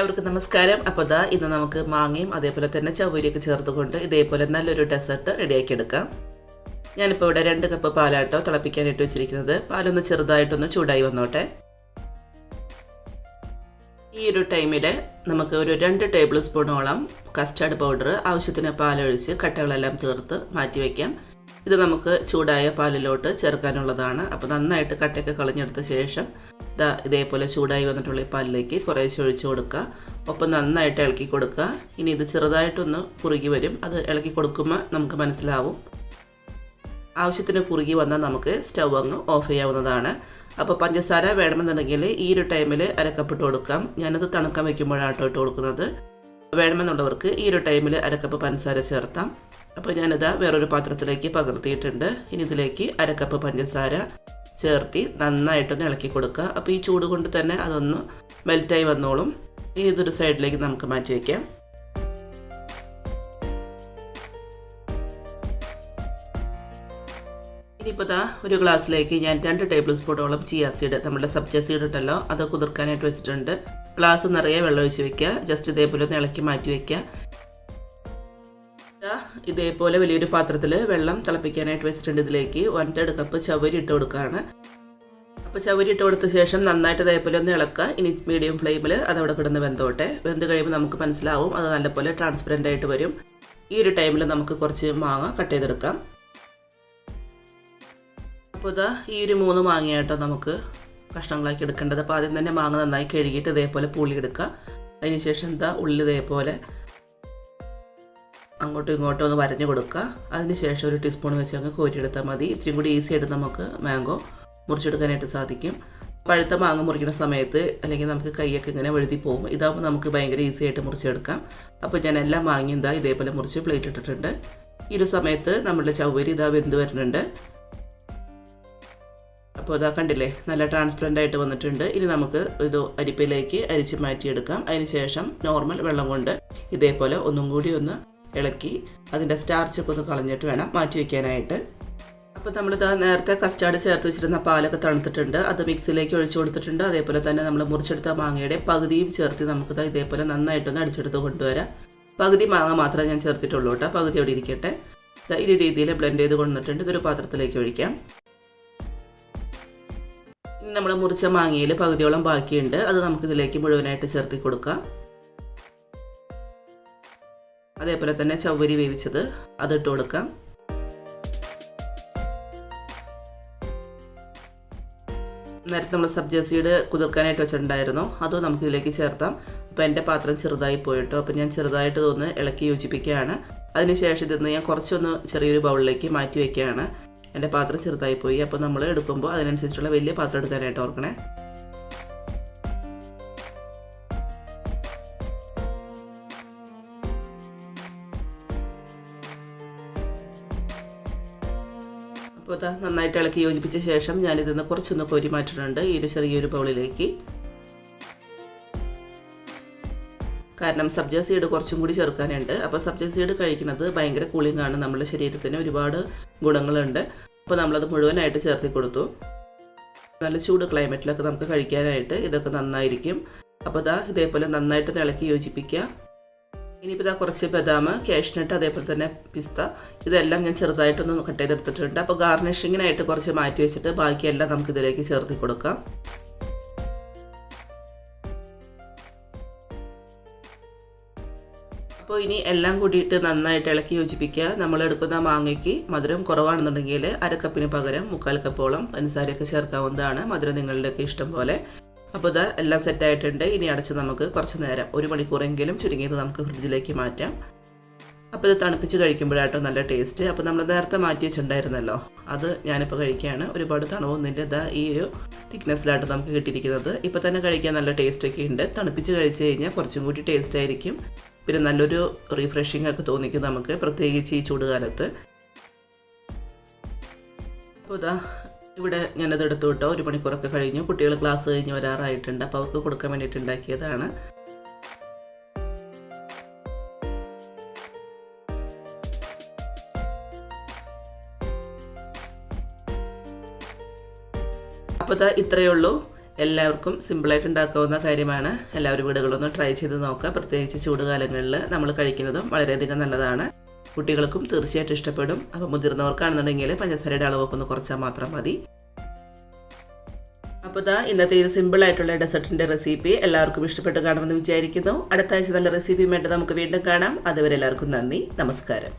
എല്ലാവർക്കും നമസ്കാരം. അപ്പോൾ ദാ ഇന്ന് നമുക്ക് മാങ്ങയും അതേപോലെ തന്നെ ചവരിയൊക്കെ ചേർത്തുകൊണ്ട് ഇതേപോലെ നല്ലൊരു ഡെസേർട്ട് റെഡിയാക്കി എടുക്കാം ഞാനിപ്പോൾ ഇവിടെ രണ്ട് കപ്പ് പാലാട്ടോ തിളപ്പിക്കാനായിട്ട് വെച്ചിരിക്കുന്നത്. പാലൊന്ന് ചെറുതായിട്ടൊന്ന് ചൂടായി വന്നോട്ടെ. ഈ ഒരു ടൈമിൽ നമുക്ക് ഒരു രണ്ട് ടേബിൾ സ്പൂണോളം കസ്റ്റാർഡ് പൗഡർ ആവശ്യത്തിന് പാലൊഴിച്ച് കട്ടകളെല്ലാം തീർത്ത് മാറ്റി വയ്ക്കാം ഇത് നമുക്ക് ചൂടായ പാലിലോട്ട് ചേർക്കാനുള്ളതാണ്. അപ്പോൾ നന്നായിട്ട് കട്ടയൊക്കെ കളഞ്ഞെടുത്ത ശേഷം ദാ ഇതേപോലെ ചൂടായി വന്നിട്ടുള്ള ഈ പാലിലേക്ക് കുറേശ്ശെ ഒഴിച്ചു കൊടുക്കുക. ഒപ്പം നന്നായിട്ട് ഇളക്കി കൊടുക്കുക. ഇനി ഇത് ചെറുതായിട്ടൊന്ന് കുറുകി വരും. അത് ഇളക്കി കൊടുക്കുമ്പോൾ നമുക്ക് മനസ്സിലാവും. ആവശ്യത്തിന് കുറുകി വന്നാൽ നമുക്ക് സ്റ്റൗ അങ്ങ് ഓഫ് ചെയ്യാവുന്നതാണ്. അപ്പോൾ പഞ്ചസാര വേണമെന്നുണ്ടെങ്കിൽ ഈ ഒരു ടൈമിൽ അരക്കപ്പിട്ട് കൊടുക്കാം. ഞാനത് തണുക്കാൻ വെക്കുമ്പോഴാണ് കേട്ടോ ഇട്ട് കൊടുക്കുന്നത്. വേണമെന്നുള്ളവർക്ക് ഈ ഒരു ടൈമിൽ അരക്കപ്പ് പഞ്ചസാര ചേർത്താം. അപ്പോൾ ഞാനിതാ വേറൊരു പാത്രത്തിലേക്ക് പകർത്തിയിട്ടുണ്ട്. ഇനി ഇതിലേക്ക് അരക്കപ്പ് പഞ്ചസാര. ചേർത്തി നന്നായിട്ടൊന്ന് ഇളക്കി കൊടുക്കുക. അപ്പോൾ ഈ ചൂട് കൊണ്ട് തന്നെ അതൊന്ന് മെൽറ്റായി വന്നോളും. ഏതൊരു സൈഡിലേക്ക് നമുക്ക് മാറ്റി വയ്ക്കാം. ഇനിയിപ്പോൾ ദാ ഒരു ഗ്ലാസ്സിലേക്ക് ഞാൻ രണ്ട് ടേബിൾ സ്പൂണോളം ചിയ സീഡ് നമ്മുടെ സബ്ജ സീഡ് ഉണ്ടല്ലോ അത് കുതിർക്കാനായിട്ട് വെച്ചിട്ടുണ്ട്. ഗ്ലാസ് നിറയെ വെള്ളം ഒഴിച്ച് വെക്കുക. ജസ്റ്റ് ഇതേപോലെ ഒന്ന് ഇളക്കി മാറ്റി വയ്ക്കുക ഇതേപോലെ വലിയൊരു പാത്രത്തിൽ വെള്ളം തിളപ്പിക്കാനായിട്ട് വെച്ചിട്ടുണ്ട് ഇതിലേക്ക്. വൺ തേർഡ് കപ്പ് ചവരി ഇട്ട് കൊടുക്കുകയാണ് അപ്പോൾ ചവരി ഇട്ട് കൊടുത്ത ശേഷം നന്നായിട്ട് ഇതേപോലെ ഒന്ന് ഇളക്കുക. ഇനി മീഡിയം ഫ്ലെയിമിൽ അതവിടെ കിടന്ന് വെന്തോട്ടെ. വെന്ത് കഴിയുമ്പോൾ നമുക്ക് മനസ്സിലാവും അത് നല്ലപോലെ ട്രാൻസ്പെറന്റ് ആയിട്ട് വരും. ഈ ഒരു ടൈമിൽ നമുക്ക് കുറച്ച് മാങ്ങ കട്ട് ചെയ്തെടുക്കാം. അപ്പോൾ ഇതാ ഈ ഒരു മൂന്ന് മാങ്ങയായിട്ടോ നമുക്ക് കഷ്ണങ്ങളാക്കി എടുക്കേണ്ടത്. അപ്പോൾ ആദ്യം തന്നെ മാങ്ങ നന്നായി കഴുകിയിട്ട് ഇതേപോലെ പുളി എടുക്കുക. അതിനുശേഷം എന്താ ഉള്ളി ഇതേപോലെ അങ്ങോട്ടും ഇങ്ങോട്ടും ഒന്ന് വരഞ്ഞു കൊടുക്കുക. അതിനുശേഷം ഒരു ടീസ്പൂൺ വെച്ച് അങ്ങ് കോരിയെടുത്താൽ മതി. ഇത്രയും കൂടി ഈസി ആയിട്ട് നമുക്ക് മാംഗോ മുറിച്ചെടുക്കാനായിട്ട് സാധിക്കും. പഴുത്ത മാങ്ങ മുറിക്കുന്ന സമയത്ത് അല്ലെങ്കിൽ നമുക്ക് കൈയൊക്കെ ഇങ്ങനെ വഴുതി പോകും. ഇതാകുമ്പോൾ നമുക്ക് ഭയങ്കര ഈസി ആയിട്ട് മുറിച്ചെടുക്കാം. അപ്പോൾ ഞാൻ എല്ലാം മാങ്ങി ഇതാ ഇതേപോലെ മുറിച്ച് പ്ലേറ്റ് ഇട്ടിട്ടുണ്ട്. ഈ ഒരു സമയത്ത് നമ്മുടെ ചവ്വരി ഇതാ വെന്ത് വരുന്നുണ്ട്. അപ്പോൾ ഇതാ കണ്ടില്ലേ നല്ല ട്രാൻസ്പെറന്റ് ആയിട്ട് വന്നിട്ടുണ്ട്. ഇനി നമുക്ക് ഇത് അരിപ്പയിലേക്ക് അരിച്ച് മാറ്റിയെടുക്കാം. അതിന് ശേഷം നോർമൽ വെള്ളം കൊണ്ട് ഇതേപോലെ ഒന്നും കൂടി ഒന്ന് ഇളക്കി അതിന്റെ സ്റ്റാർച്ചൊക്കെ ഒന്ന് കളഞ്ഞിട്ട് വേണം മാറ്റി വയ്ക്കാനായിട്ട്. അപ്പോൾ നമ്മൾ നമ്മളിത് നേരത്തെ കസ്റ്റാർഡ് ചേർത്ത് വെച്ചിരുന്ന പാലൊക്കെ തണുത്തിട്ടുണ്ട്. അത് മിക്സിയിലേക്ക് ഒഴിച്ചു കൊടുത്തിട്ടുണ്ട്. അതേപോലെ തന്നെ നമ്മൾ മുറിച്ചെടുത്ത മാങ്ങയുടെ പകുതിയും ചേർത്ത് നമുക്കിത് ഇതേപോലെ നന്നായിട്ടൊന്ന് അടിച്ചെടുത്ത് കൊണ്ടുവരാം. പകുതി മാങ്ങ മാത്രമേ ഞാൻ ചേർത്തിട്ടുള്ളൂ കേട്ടോ. പകുതി അവിടെ ഇരിക്കട്ടെ. ഈ രീതിയിൽ ബ്ലെൻഡ് ചെയ്ത് കൊണ്ടിട്ടുണ്ട് ഇതൊരു പാത്രത്തിലേക്ക് ഒഴിക്കാം. ഇനി നമ്മൾ മുറിച്ച മാങ്ങയിൽ പകുതിയോളം ബാക്കിയുണ്ട്. അത് നമുക്കിതിലേക്ക് മുഴുവനായിട്ട് ചേർത്തി കൊടുക്കാം. അതേപോലെ തന്നെ ചവ്വരി വേവിച്ചത് അതിട്ട് കൊടുക്കാം. നേരത്തെ നമ്മൾ സബ്ജ സീഡ് കുതിർക്കാനായിട്ട് വെച്ചിട്ടുണ്ടായിരുന്നു. അതും നമുക്ക് ഇതിലേക്ക് ചേർത്താം. അപ്പോൾ എന്റെ പാത്രം ചെറുതായി പോയിട്ടോ അപ്പോൾ ഞാൻ ചെറുതായിട്ട് ഇതൊന്ന് ഇളക്കി യോജിപ്പിക്കുകയാണ്. അതിനുശേഷം ഇതൊന്ന് ഞാൻ കുറച്ചൊന്ന് ചെറിയൊരു ബൗളിലേക്ക് മാറ്റി വയ്ക്കുകയാണ് എന്റെ പാത്രം ചെറുതായി പോയി. അപ്പോൾ നമ്മൾ എടുക്കുമ്പോൾ അതിനനുസരിച്ചുള്ള വലിയ പാത്രം എടുക്കാനായിട്ട് ഓർക്കണേ. അപ്പോൾ ഇതാ നന്നായിട്ട് ഇളക്കി യോജിപ്പിച്ച ശേഷം ഞാനിതിന്ന് കുറച്ചൊന്ന് കോരി മാറ്റിയിട്ടുണ്ട്. ഈ ഒരു ചെറിയൊരു ബൗളിലേക്ക്. കാരണം സബ്ജ സീഡ് കുറച്ചും കൂടി ചേർക്കാനുണ്ട്. അപ്പോൾ സബ്ജ സീഡ് കഴിക്കുന്നത് ഭയങ്കര കൂളിംഗ് ആണ് നമ്മുടെ ശരീരത്തിന് ഒരുപാട് ഗുണങ്ങളുണ്ട്. അപ്പോൾ നമ്മളത് മുഴുവനായിട്ട് ചേർത്തി കൊടുത്തു. നല്ല ചൂട് ക്ലൈമറ്റിലൊക്കെ നമുക്ക് കഴിക്കാനായിട്ട് ഇതൊക്കെ നന്നായിരിക്കും. അപ്പോൾ ഇതാ ഇതേപോലെ നന്നായിട്ട് ഇളക്കി യോജിപ്പിക്കുക. ഇനിയിപ്പോൾ ഇതാ കുറച്ച് ബദാം കാഷ്നട്ട് അതേപോലെ തന്നെ പിസ്ത. ഇതെല്ലാം ഞാൻ ചെറുതായിട്ടൊന്ന് കട്ട് ചെയ്തെടുത്തിട്ടുണ്ട്. അപ്പോൾ ഗാർണിഷിങ്ങിനായിട്ട് കുറച്ച് മാറ്റി വെച്ചിട്ട് ബാക്കിയെല്ലാം നമുക്ക് ഇതിലേക്ക് ചേർത്തി കൊടുക്കാം. അപ്പോൾ ഇനി എല്ലാം കൂടിയിട്ട് നന്നായിട്ട് ഇളക്കി യോജിപ്പിക്കുക. നമ്മൾ എടുക്കുന്ന മാങ്ങയ്ക്ക് മധുരം കുറവാണെന്നുണ്ടെങ്കിൽ അരക്കപ്പിന് പകരം മുക്കാൽ കപ്പോളം പഞ്ചസാരയൊക്കെ ചേർക്കാവുന്നതാണ് മധുരം നിങ്ങളുടെയൊക്കെ ഇഷ്ടം പോലെ. അപ്പോൾ ഇത് എല്ലാം സെറ്റായിട്ടുണ്ട് ഇനി അടച്ച് നമുക്ക് കുറച്ച് നേരം ഒരു മണിക്കൂറെങ്കിലും ചുരുങ്ങിയത് നമുക്ക് ഫ്രിഡ്ജിലേക്ക് മാറ്റാം. അപ്പോൾ ഇത് തണുപ്പിച്ച് കഴിക്കുമ്പോഴാട്ടോ നല്ല ടേസ്റ്റ് അപ്പോൾ നമ്മൾ നേരത്തെ മാറ്റി വെച്ചിട്ടുണ്ടായിരുന്നല്ലോ. അത് ഞാനിപ്പോൾ കഴിക്കുകയാണ്. ഒരുപാട് തണവൊന്നുമില്ല. ഇതാ ഈ ഒരു തിക്നെസ്സിലായിട്ട് നമുക്ക് കിട്ടിയിരിക്കുന്നത്. ഇപ്പോൾ തന്നെ കഴിക്കാൻ നല്ല ടേസ്റ്റൊക്കെ ഉണ്ട്. തണുപ്പിച്ച് കഴിച്ച് കഴിഞ്ഞാൽ കുറച്ചും കൂടി ടേസ്റ്റ് ആയിരിക്കും. പിന്നെ നല്ലൊരു റീഫ്രഷിംഗ് ഒക്കെ തോന്നിക്കും നമുക്ക് പ്രത്യേകിച്ച് ഈ ചൂടുകാലത്ത്. അപ്പോൾ ഇതാ ഇവിടെ ഞാനത് എടുത്തു വിട്ടോ ഒരു മണിക്കൂറൊക്കെ കഴിഞ്ഞു. കുട്ടികൾ ക്ലാസ് കഴിഞ്ഞ് വരാറായിട്ടുണ്ട്. അപ്പോൾ അവർക്ക് കൊടുക്കാൻ വേണ്ടിയിട്ട് ഉണ്ടാക്കിയതാണ്. അപ്പോൾ ഇതാ ഇത്രയേ ഉള്ളൂ. എല്ലാവർക്കും സിമ്പിളായിട്ട് ഉണ്ടാക്കാവുന്ന കാര്യമാണ്. എല്ലാവരും വീടുകളൊന്നും ട്രൈ ചെയ്ത് നോക്കുക. പ്രത്യേകിച്ച് ചൂടുകാലങ്ങളിൽ നമ്മൾ കഴിക്കുന്നതും വളരെയധികം നല്ലതാണ്. കുട്ടികൾക്കും തീർച്ചയായിട്ടും ഇഷ്ടപ്പെടും. അപ്പോൾ മുതിർന്നവർക്കാണെന്നുണ്ടെങ്കിൽ പഞ്ചസാരയുടെ അളവൊക്കെ ഒന്ന് കുറച്ചാൽ മാത്രം മതി. അപ്പോൾ ഇതാ ഇന്നത്തെ ഇത് സിമ്പിൾ ആയിട്ടുള്ള ഡെസർട്ടിന്റെ റെസിപ്പി എല്ലാവർക്കും ഇഷ്ടപ്പെട്ട് കാണുമെന്ന് വിചാരിക്കുന്നു. അടുത്ത ആഴ്ച നല്ല റെസിപ്പിയുമായിട്ട് നമുക്ക് വീണ്ടും കാണാം. അതുവരെ എല്ലാവർക്കും നന്ദി. നമസ്കാരം.